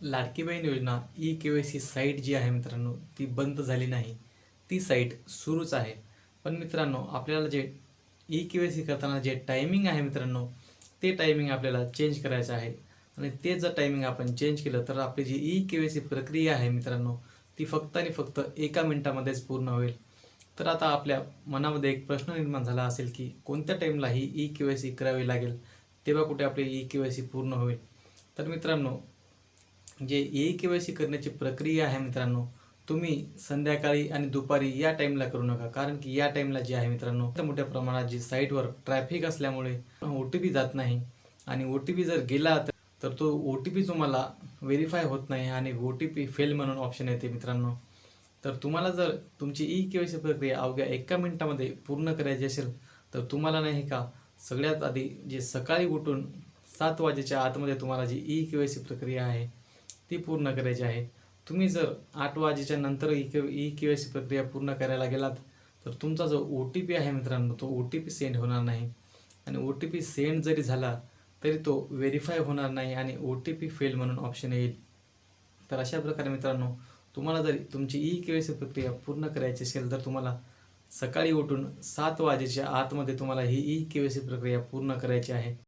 Ladki Bahin Yojana e K Y C site जी आहे मित्रांनो ती बंद झाली नाही. ती साईट सुरूच आहे. पण मित्रांनो आपल्याला जे ई के वाय सी करताना जे टायमिंग आहे मित्रांनो ते टायमिंग आपल्याला चेंज करायचं आहे. आणि ते जर टायमिंग आपण चेंज केलं तर आपली जी ई के वाय सी प्रक्रिया आहे मित्रांनो ती फक्त आणि फक्त एका मिनिटामध्येच पूर्ण होईल. तर आता आपल्या मनामध्ये एक प्रश्न निर्माण झाला असेल की कोणत्या टाईमला ही ई के वाय सी करावी लागेल? तेव्हा कुठे आपली ई के वाय सी पूर्ण होईल? तर मित्रांनो जे ई के वाय सी करण्याची प्रक्रिया आहे मित्रांनो तुम्ही संध्याकाळी आणि दुपारी या टाईमला करू नका. कारण की या टाईमला जे आहे मित्रांनो मोठ्या मोठ्या प्रमाणात जी साईटवर ट्रॅफिक असल्यामुळे ओ टी पी जात नाही. आणि ओ टी पी जर गेला तर- तर तो ओ टी पी तुम्हाला व्हेरीफाय होत नाही आणि ओ टी पी फेल म्हणून ऑप्शन येते मित्रांनो. तर तुम्हाला जर तुमची ई के वाय सी प्रक्रिया अवघ्या एका मिनिटामध्ये पूर्ण करायची असेल तर तुम्हाला नाही का सगळ्यात आधी जे सकाळी उठून सात वाजेच्या आतमध्ये तुम्हाला जी ई के वाय सी प्रक्रिया आहे ती पूर्ण करायची आहे. तुम्ही जर आठ वाजेच्या नंतर e K e K Y C प्रक्रिया पूर्ण करायला गेलात तर तुमचा जो ओ टी पी आहे मित्रांनो तो ओ टी पी सेंड होणार नाही. आणि ओ टी पी सेंड जरी झाला तरी तो व्हेरीफाय होणार नाही आणि ओ टी पी फेल म्हणून ऑप्शन येईल. तर अशा प्रकारे मित्रांनो तुम्हाला जर तुमची ई के वाय सी प्रक्रिया पूर्ण करायची असेल तर तुम्हाला सकाळी उठून सात वाजेच्या आतमध्ये तुम्हाला ही ई के वाय सी प्रक्रिया पूर्ण करायची आहे.